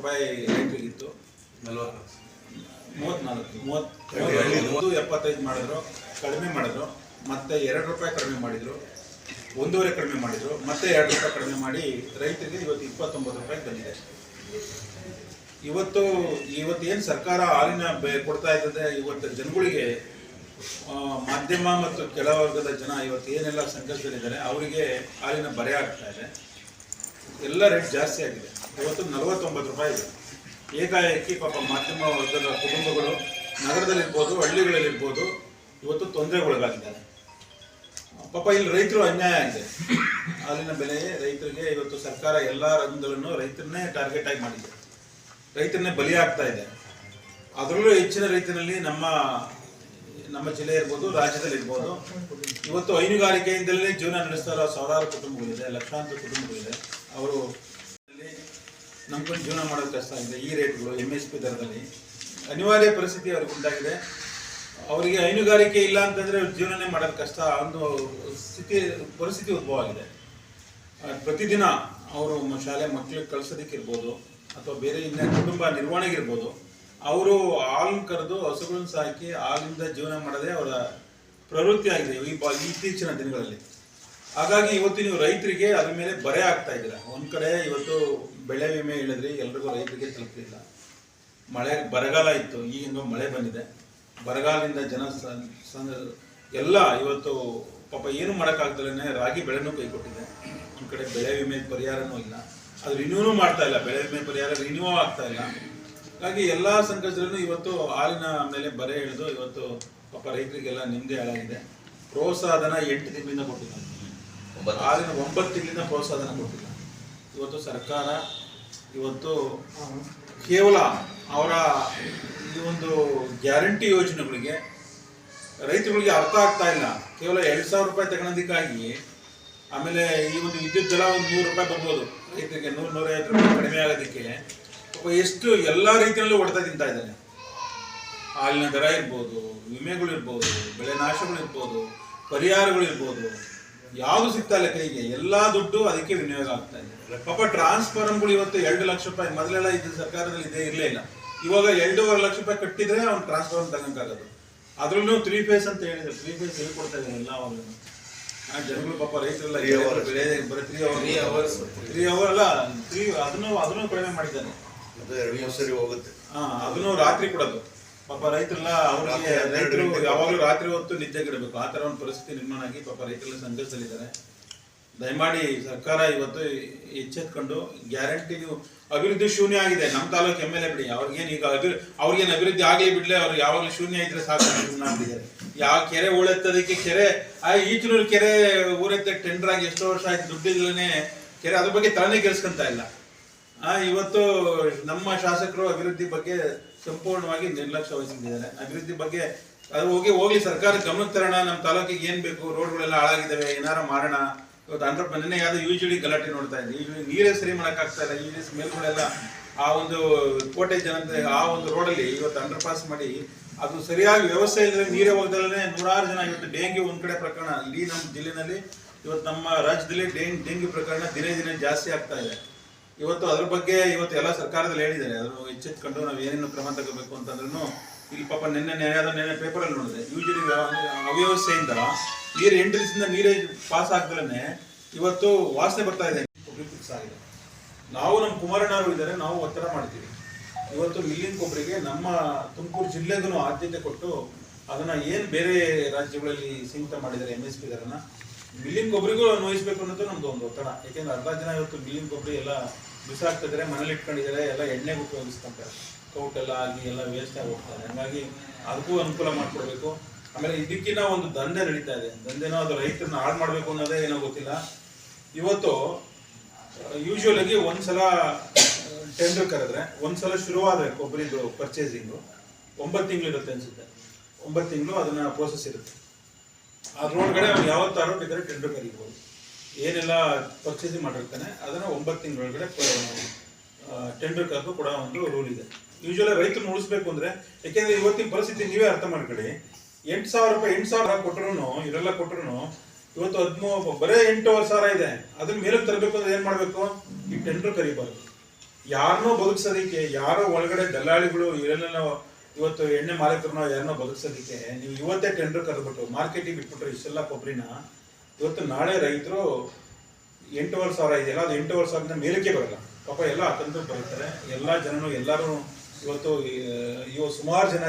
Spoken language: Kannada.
ರೂಪಾಯಿ ಇತ್ತು. ನಲ್ವತ್ತು. ಮೂವತ್ನಾಲ್ಕು. ಮೂವತ್ತು ಎಪ್ಪತ್ತೈದು ಮಾಡಿದ್ರು ಕಡಿಮೆ ಮಾಡಿದ್ರು ಮತ್ತೆ ಎರಡು ರೂಪಾಯಿ ಕಡಿಮೆ ಮಾಡಿದ್ರು ಒಂದೂವರೆ ಕಡಿಮೆ ಮಾಡಿದ್ರು ಮತ್ತೆ ಎರಡು ರೂಪಾಯಿ ಕಡಿಮೆ ಮಾಡಿ ರೈತರಿಗೆ ಇವತ್ತು ಇಪ್ಪತ್ತೊಂಬತ್ತು ರೂಪಾಯಿ ಬಂದಿದೆ. ಇವತ್ತು ಇವತ್ತು ಏನು ಸರ್ಕಾರ ಹಾಲಿನ ಬೆ ಕೊಡ್ತಾ ಇದ್ದಂದ್ರೆ ಇವತ್ತು ಜನಗಳಿಗೆ ಮಾಧ್ಯಮ ಮತ್ತು ಕೆಳವರ್ಗದ ಜನ ಇವತ್ತು ಏನೆಲ್ಲ ಸಂಕಷ್ಟದಲ್ಲಿದ್ದಾರೆ ಅವರಿಗೆ ಹಾಲಿನ ಬರೆ ಆಗ್ತಾ ಇದೆ. ಎಲ್ಲ ರೇಟ್ ಜಾಸ್ತಿ ಆಗಿದೆ. ಇವತ್ತು ನಲವತ್ತೊಂಬತ್ತು ರೂಪಾಯಿ ಇದೆ. ಏಕಾಏಕಿ ಪಾಪ ಮಾಧ್ಯಮ ವರ್ಗದ ಕುಟುಂಬಗಳು ನಗರದಲ್ಲಿರ್ಬೋದು, ಹಳ್ಳಿಗಳಲ್ಲಿರ್ಬೋದು ಇವತ್ತು ತೊಂದರೆಗೊಳಗಾಗಿದ್ದಾರೆ. ಪಾಪ ಇಲ್ಲಿ ರೈತರು ಅನ್ಯಾಯ ಆಗಿದೆ. ಹಾಲಿನ ಬೆಲೆ ರೈತರಿಗೆ ಇವತ್ತು ಸರ್ಕಾರ ಎಲ್ಲ ರಂಗಗಳನ್ನು ರೈತರನ್ನೇ ಟಾರ್ಗೆಟ್ ಆಗಿ ಮಾಡಿದೆ. ರೈತರನ್ನೇ ಬಲಿ ಆಗ್ತಾ ಇದೆ. ಅದರಲ್ಲೂ ಹೆಚ್ಚಿನ ರೈತರಲ್ಲಿ ನಮ್ಮ ನಮ್ಮ ಜಿಲ್ಲೆ ಇರ್ಬೋದು, ರಾಜ್ಯದಲ್ಲಿ ಇರ್ಬೋದು. ಇವತ್ತು ಹೈನುಗಾರಿಕೆಯಿಂದಲೇ ಜೀವನ ನಡೆಸ್ತಾ ಇರೋ ಸಾವಿರಾರು ಕುಟುಂಬಗಳಿದೆ, ಲಕ್ಷಾಂತರ ಕುಟುಂಬಗಳಿದೆ. ಅವರು ನಮ್ಗೊಂದು ಜೀವನ ಮಾಡೋದು ಕಷ್ಟ ಆಗಿದೆ ಈ ರೇಟ್ಗಳು ಎಂ ಎಸ್ ಪಿ ದರದಲ್ಲಿ. ಅನಿವಾರ್ಯ ಪರಿಸ್ಥಿತಿ ಅವ್ರಿಗೆ ಉಂಟಾಗಿದೆ. ಅವರಿಗೆ ಹೈನುಗಾರಿಕೆ ಇಲ್ಲ ಅಂತಂದರೆ ಜೀವನನೇ ಮಾಡೋದು ಕಷ್ಟ. ಒಂದು ಸ್ಥಿತಿ, ಪರಿಸ್ಥಿತಿ ಉದ್ಭವ ಆಗಿದೆ ಪ್ರತಿದಿನ ಅವರು ಶಾಲೆ ಮಕ್ಕಳಿಗೆ ಕಳಿಸೋದಕ್ಕಿರ್ಬೋದು ಅಥವಾ ಬೇರೆ ಇನ್ನ ಕುಟುಂಬ ನಿರ್ವಹಣೆಗಿರ್ಬೋದು ಅವರು ಹಾಲು ಕರೆದು ಹಸುಗಳನ್ನ ಸಾಕಿ ಹಾಲಿಂದ ಜೀವನ ಮಾಡೋದೇ ಅವರ ಪ್ರವೃತ್ತಿ ಆಗಿದೆ ಈ ಇತ್ತೀಚಿನ ದಿನಗಳಲ್ಲಿ. ಹಾಗಾಗಿ ಇವತ್ತು ನೀವು ರೈತರಿಗೆ ಅದ್ರ ಮೇಲೆ ಬರೆ ಆಗ್ತಾ ಇದ್ದೀರಾ? ಒಂದ್ ಕಡೆ ಇವತ್ತು ಬೆಳೆ ವಿಮೆ ಹೇಳಿದ್ರಿ ಎಲ್ರಿಗೂ ರೈತರಿಗೆ ತಲುಪಲಿಲ್ಲ ಮಳೆ, ಬರಗಾಲ ಇತ್ತು, ಈಗಿಂದ ಮಳೆ ಬಂದಿದೆ. ಬರಗಾಲದಿಂದ ಜನ ಎಲ್ಲ ಇವತ್ತು ಪಾಪ ಏನು ಮಾಡೋಕ್ಕಾಗ್ದಲೇ ರಾಗಿ ಬೆಳೆನೂ ಕೈ ಕೊಟ್ಟಿದೆ. ಒಂದ್ ಕಡೆ ಬೆಳೆ ವಿಮೆ ಪರಿಹಾರನೂ ಇಲ್ಲ. ಅದು ರಿನ್ಯೂನೂ ಮಾಡ್ತಾ ಇಲ್ಲ. ಬೆಳೆ ವಿಮೆ ಪರಿಹಾರ ರಿನ್ಯೂ ಆಗ್ತಾ ಇಲ್ಲ. ಹಾಗಾಗಿ ಎಲ್ಲಾ ಸಂಕಷ್ಟದಲ್ಲೂ ಇವತ್ತು ಹಾಲಿನ ಮೇಲೆ ಬರೆ ಹಿಡಿದು ಇವತ್ತು ಪಾಪ ರೈತರಿಗೆಲ್ಲ ನಿಮ್ಮದೇ ಹಾಳಾಗಿದೆ. ಪ್ರೋತ್ಸಾಹಧನ ಎಂಟು ತಿಂಗಳಿಂದ ಕೊಟ್ಟಿಲ್ಲ. ಹಾಲಿನ ಒಂಬತ್ತು ತಿಂಗಳಿಂದ ಪ್ರೋತ್ಸಾಹಧನ ಕೊಟ್ಟಿಲ್ಲ. ಇವತ್ತು ಸರ್ಕಾರ ಇವತ್ತು ಕೇವಲ ಅವರ ಈ ಒಂದು ಗ್ಯಾರಂಟಿ ಯೋಜನೆಗಳಿಗೆ ರೈತರುಗಳಿಗೆ ಅರ್ಥ ಆಗ್ತಾ ಇಲ್ಲ. ಕೇವಲ ಎರಡ್ ಸಾವಿರ ರೂಪಾಯಿ ತಗೊಳೋದಕ್ಕಾಗಿ ಆಮೇಲೆ ಈ ಒಂದು ವಿದ್ಯುತ್ ದರ ಒಂದು ನೂರು ರೂಪಾಯಿ ಬರ್ಬೋದು. ರೈತರಿಗೆ ನೂರು ನೂರೈವತ್ತು ರೂಪಾಯಿ ಕಡಿಮೆ ಆಗೋದಕ್ಕೆ ಎಷ್ಟು ಎಲ್ಲ ರೀತಿಯಲ್ಲೂ ಹೊಡೆತ ತಿಂತಾ ಇದ್ದಾನೆ. ಹಾಲಿನ ದರ ಇರ್ಬೋದು ವಿಮೆಗಳಿರ್ಬೋದು ಬೆಳೆ ನಾಶಗಳು ಇರ್ಬೋದು ಪರಿಹಾರಗಳು ಇರ್ಬೋದು ಯಾವುದು ಸಿಗ್ತಾ ಇಲ್ಲ ಕೈಗೆ ಎಲ್ಲಾ ದುಡ್ಡು ಅದಕ್ಕೆ ವಿನಿಯೋಗ ಆಗ್ತಾ ಇದೆ. ಪಾಪ ಟ್ರಾನ್ಸ್ಫಾರ್ಮ್ಗಳು ಇವತ್ತು ಎರಡು ಲಕ್ಷ ರೂಪಾಯಿ ಮೊದಲೆಲ್ಲ ಇದು ಸರ್ಕಾರದಲ್ಲಿ ಇದೇ ಇಲ್ಲ. ಇವಾಗ ಎರಡೂವರೆ ಲಕ್ಷ ರೂಪಾಯಿ ಕಟ್ಟಿದ್ರೆ ಅವ್ನು ಟ್ರಾನ್ಸ್ಫಾರ್ಮ್ ತಗೋಕ್ಕಾಗೋದು ಅದ್ರಲ್ಲೂ ತ್ರೀ ಫೇಸ್ ಅಂತ ಹೇಳಿದ್ರು. ತ್ರೀ ಫೇಸ್ ಹೇಳ್ಕೊಡ್ತಾ ಇದ್ದಾರೆ ಎಲ್ಲ ಅವರು ಜನಗಳು ಪಾಪ ರೈತರೆಲ್ಲ ಬೆಳೆ ಬರೀ ತ್ರೀ ಅವರ್. ತ್ರೀ ಅವರ್ ಅಲ್ಲ ತ್ರೀ ಅದನ್ನು ಅದನ್ನು ಕಡಿಮೆ ಮಾಡಿದ್ದಾನೆ. ಅದು ಎರಡು ಮೂರು ಸರಿ ಹೋಗುತ್ತೆ. ಹಾ ಅದನ್ನು ರಾತ್ರಿ ಕೊಡೋದು. ಪಾಪ ರೈತರೆಲ್ಲ ಅವ್ರಿಗೆ ರಾತ್ರಿ ರೈತರು ಯಾವಾಗಲೂ ರಾತ್ರಿ ಹೊತ್ತು ನಿದ್ದೆಗಿಡಬೇಕು ಆ ತರ ಒಂದು ಪರಿಸ್ಥಿತಿ ನಿರ್ಮಾಣ ಆಗಿ ಪಾಪ ರೈತರೆಲ್ಲ ಸಂಘರ್ಷದಲ್ಲಿದ್ದಾರೆ. ದಯಮಾಡಿ ಸರ್ಕಾರ ಇವತ್ತು ಎಚ್ಚೆತ್ಕೊಂಡು ಗ್ಯಾರಂಟಿ ನೀವು ಅಭಿವೃದ್ಧಿ ಶೂನ್ಯ ಆಗಿದೆ. ನಮ್ಮ ತಾಲೂಕು ಎಂ ಎಲ್ ಎ ಬಿಡಿ. ಅವ್ರಿಗೇನು ಈಗ ಅಭಿ ಅವ್ರಿಗೇನು ಅಭಿವೃದ್ಧಿ ಆಗಲಿ ಬಿಡ್ಲೆ ಅವ್ರು ಯಾವಾಗಲೂ ಶೂನ್ಯ ಇದ್ರೆ ಸಾಕು ಯಾವ ಕೆರೆ ಉಳೆತ್ತದಕ್ಕೆ ಕೆರೆ ಆ ಈಚಲೂರು ಕೆರೆ ಊರೆತ್ತ ಟೆಂಡರ್ ಆಗಿ ಎಷ್ಟೋ ವರ್ಷ ಆಯ್ತು ದುಡ್ಡಿಲ್ಲೇ ಕೆರೆ ಅದ್ರ ಬಗ್ಗೆ ತಲೆನೇ ಕೆಲ್ಸ್ಕೊಂತ ಇಲ್ಲ. ಇವತ್ತು ನಮ್ಮ ಶಾಸಕರು ಅಭಿವೃದ್ಧಿ ಬಗ್ಗೆ ಸಂಪೂರ್ಣವಾಗಿ ನಿರ್ಲಕ್ಷ್ಯ ವಹಿಸಿದ್ದಾರೆ. ಅಭಿವೃದ್ಧಿ ಬಗ್ಗೆ ಅದು ಹೋಗಿ ಹೋಗಿ ಸರ್ಕಾರ ಗಮನಕ್ಕೆ ತರೋಣ, ನಮ್ಮ ತಾಲೂಕಿಗೆ ಏನ್ ಬೇಕು, ರೋಡ್ಗಳೆಲ್ಲ ಹಾಳಾಗಿದ್ದಾವೆ ಏನಾರ ಮಾಡೋಣ. ಇವತ್ತು ಅಂದ್ರ ಬಂದನೆ ಯಾವ್ದು ಯು ಜಿ ಡಿ ಗಲಾಟೆ ನೋಡ್ತಾ ಇದ್ದೆ ಯೂಶಲಿ ನೀರೇ ಸರಿ ಮಾಡಕ್ಕಾಗ್ತಾ ಇಲ್ಲ. ಯು ಜಿ ಮೇಲ್ಗಳೆಲ್ಲ ಆ ಒಂದು ಕೋಟೆ ಜನತೆ ಆ ಒಂದು ರೋಡಲ್ಲಿ ಇವತ್ತು ಅಂಡರ್ ಪಾಸ್ ಮಾಡಿ, ಅದು ಸರಿಯಾಗಿ ವ್ಯವಸ್ಥೆ ಇಲ್ಲದೆ ನೀರೇ ಹೋಗದಲ್ಲೇ ನೂರಾರು ಜನ ಇವತ್ತು ಡೆಂಗ್ಯೂ ಒಂದ್ ಕಡೆ ಪ್ರಕರಣ. ಇಡೀ ನಮ್ಮ ಜಿಲ್ಲೆನಲ್ಲಿ ಇವತ್ತು ನಮ್ಮ ರಾಜ್ಯದಲ್ಲಿ ಡೆಂಗ್, ಡೆಂಗ್ಯೂ ಪ್ರಕರಣ ದಿನೇ ದಿನೇ ಜಾಸ್ತಿ ಆಗ್ತಾ ಇದೆ. ಇವತ್ತು ಅದ್ರ ಬಗ್ಗೆ ಇವತ್ತು ಎಲ್ಲ ಸರ್ಕಾರದಲ್ಲಿ ಹೇಳಿದ್ದಾರೆ. ಅದನ್ನು ಎಚ್ಚೆತ್ಕೊಂಡು ನಾವು ಏನೇನು ಕ್ರಮ ತಗೋಬೇಕು ಅಂತಂದ್ರೂ ಇಲ್ಲಿ ಪಾಪ ನಿನ್ನೆ ನೆನೆ ಅದ ನೆನೆ ಪೇಪರಲ್ಲಿ ನೋಡಿದೆ. ಯೂಶಲಿ ಅವ್ಯವಸ್ಥೆಯಿಂದ ನೀರು ಎಂಟ್ರಿಸಿಂದ ನೀರೇ ಪಾಸ್ ಆಗ್ದಲೇ ಇವತ್ತು ವಾಸನೆ ಬರ್ತಾ ಇದೆ. ಫಿಕ್ಸ್ ಆಗಿದೆ. ನಾವು ನಮ್ಮ ಕುಮಾರಣ್ಣವರು ಇದ್ದಾರೆ ನಾವು ಒತ್ತಡ ಮಾಡ್ತೀವಿ. ಇವತ್ತು ಮಿಲ್ಲಿಂಗ್ ಕೊಬ್ಬರಿಗೆ ನಮ್ಮ ತುಮಕೂರು ಜಿಲ್ಲೆಗೂ ಆದ್ಯತೆ ಕೊಟ್ಟು ಅದನ್ನ ಏನು ಬೇರೆ ರಾಜ್ಯಗಳಲ್ಲಿ ಸೀಮಿತ ಮಾಡಿದ್ದಾರೆ ಎಂ ಎಸ್ ಪಿ ದರನ್ನ ಮಿಲ್ಲಿಂಗ್ ಕೊಬ್ಬರಿಗೂ ಅನ್ವಯಿಸಬೇಕು ಅನ್ನೋದು ನಮ್ದು ಒಂದು ಒತ್ತಡ. ಯಾಕೆಂದ್ರೆ ಅರ್ಧ ಜನ ಇವತ್ತು ಮಿಲ್ಲಿಂಗ್ ಕೊಬ್ಬರಿ ಎಲ್ಲ ಬಿಸಾಕ್ತಿದ್ದಾರೆ ಮನೇಲಿ ಇಟ್ಕೊಂಡಿದ್ದಾರೆ, ಎಲ್ಲ ಎಣ್ಣೆ ಉಪಯೋಗಿಸ್ಕೊಂತಾರೆ. ಕೌಟ್ ಎಲ್ಲ ಆಗಿ ಎಲ್ಲ ವೇಸ್ಟ್ ಆಗಿ ಹೋಗ್ತಾರೆ ಹಂಗಾಗಿ ಅದಕ್ಕೂ ಅನುಕೂಲ ಮಾಡಿಕೊಡ್ಬೇಕು. ಆಮೇಲೆ ಇದಕ್ಕಿನ್ನ ಒಂದು ದಂಧೆ ನಡೀತಾ ಇದೆ. ದಂಧೆನೋ ಅದು ರೈತರನ್ನ ಹಾಳು ಮಾಡಬೇಕು ಅನ್ನೋದೇ ಏನೋ ಗೊತ್ತಿಲ್ಲ. ಇವತ್ತು ಯೂಶ್ವಲಾಗಿ ಒಂದ್ಸಲ ಟೆಂಡರ್ ಕರೆದ್ರೆ, ಒಂದ್ಸಲ ಶುರುವಾದ್ರೆ ಕೊಬ್ಬರಿದು ಪರ್ಚೇಸಿಂಗು ಒಂಬತ್ತು ತಿಂಗಳು ಇರುತ್ತೆ ಅನ್ಸುತ್ತೆ. ಒಂಬತ್ತು ತಿಂಗಳು ಅದನ್ನ ಪ್ರೋಸೆಸ್ ಇರುತ್ತೆ. ಅದ್ರೊಳಗಡೆ ಅವ್ನು ಯಾವತ್ತಾರು ಬೇಕಾದ್ರೆ ಟೆಂಡರ್ ಕರೀಬೋದು. ಏನೆಲ್ಲ ಪರ್ಚೇಸಿಂಗ್ ಮಾಡಿರ್ತಾನೆ, ಅದನ್ನು ಒಂಬತ್ತು ತಿಂಗಳೊಳಗಡೆ ಟೆಂಡರ್ ಕರೆದು ಕೂಡ ಒಂದು ರೂಲ್ ಇದೆ. ಯೂಶುವಲಿ ರೈತರು ಉಳಿಸ್ಬೇಕು ಅಂದರೆ ಯಾಕೆಂದರೆ ಇವತ್ತಿನ ಪರಿಸ್ಥಿತಿ ನೀವೇ ಅರ್ಥ ಮಾಡ್ಕೊಳ್ಳಿ. ಎಂಟು ಸಾವಿರ ರೂಪಾಯಿ, ಎಂಟು ಸಾವಿರ ಕೊಟ್ಟರು ಇವರೆಲ್ಲ ಕೊಟ್ಟರು ಇವತ್ತು ಹದಿಮೂರು, ಬರೇ ಎಂಟೂವರೆ ಸಾವಿರ ಇದೆ. ಅದನ್ನ ಮೇಲೆ ತರಬೇಕು ಅಂದ್ರೆ ಏನು ಮಾಡಬೇಕು? ಈ ಟೆಂಡರ್ ಕರಿಬಾರ್ದು. ಯಾರನ್ನೂ ಬದುಕ್ಸೋದಕ್ಕೆ, ಯಾರೋ ಒಳಗಡೆ ದಲ್ಲಾಳಿಗಳು ಇವರೆಲ್ಲ ಇವತ್ತು ಎಣ್ಣೆ ಮಾಲೀಕರನ್ನೋ ಯಾರನ್ನೋ ಬದುಕ್ಸೋದಕ್ಕೆ, ನೀವು ಇವತ್ತೇ ಟೆಂಡರ್ ಕರೆದ್ಬಿಟ್ಟು ಮಾರ್ಕೆಟಿಗೆ ಬಿಟ್ಬಿಟ್ರೆ ಇಷ್ಟೆಲ್ಲ ಕೊಬ್ಬರಿನ ಇವತ್ತು ನಾಳೆ ರೈತರು ಎಂಟೂವರೆ ಸಾವಿರ ಇದೆಯಲ್ಲ, ಅದು ಎಂಟೂವರೆ ಸಾವಿರದಿಂದ ಮೇಲಕ್ಕೆ ಬರಲ್ಲ. ಪಾಪ ಎಲ್ಲ ಅತಂತ್ರ ಬರುತ್ತಾರೆ ಎಲ್ಲ ಜನನು ಎಲ್ಲರೂ ಇವತ್ತು ಇವತ್ತು ಇವ ಸುಮಾರು ಜನ